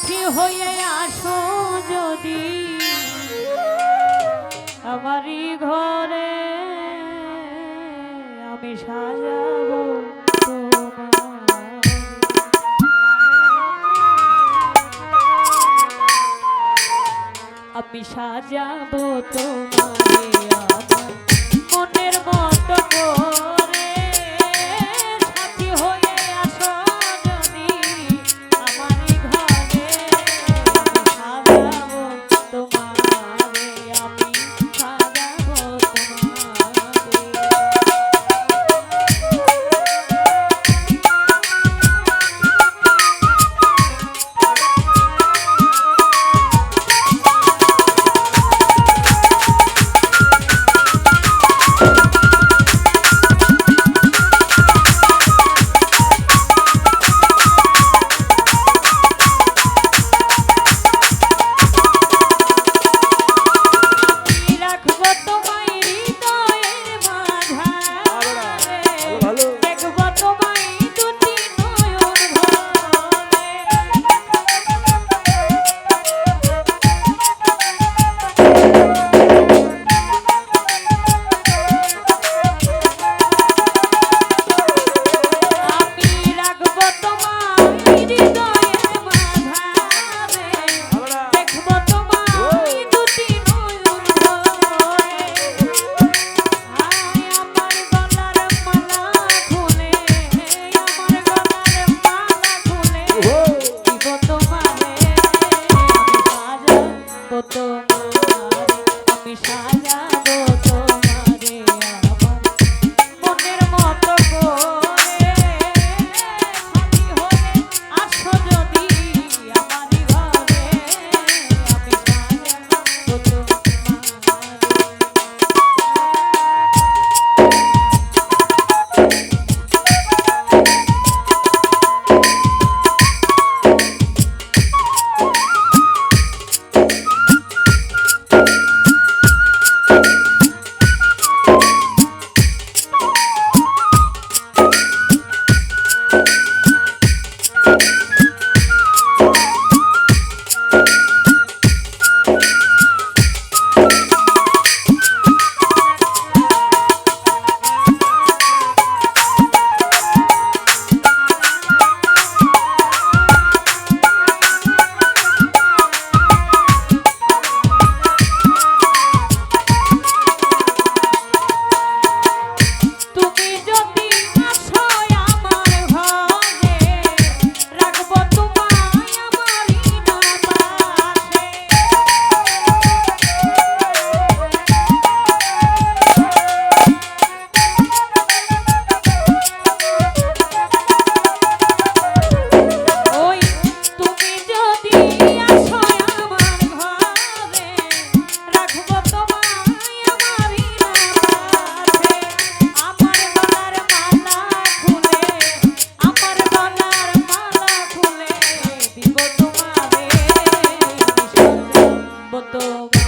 সাথী হয়ে আসো যদি। আমারই ঘরে আমি সাজাবো আমি সাজাবো তোমারে আমার মনের মতো তোমার আমি সাজা todo.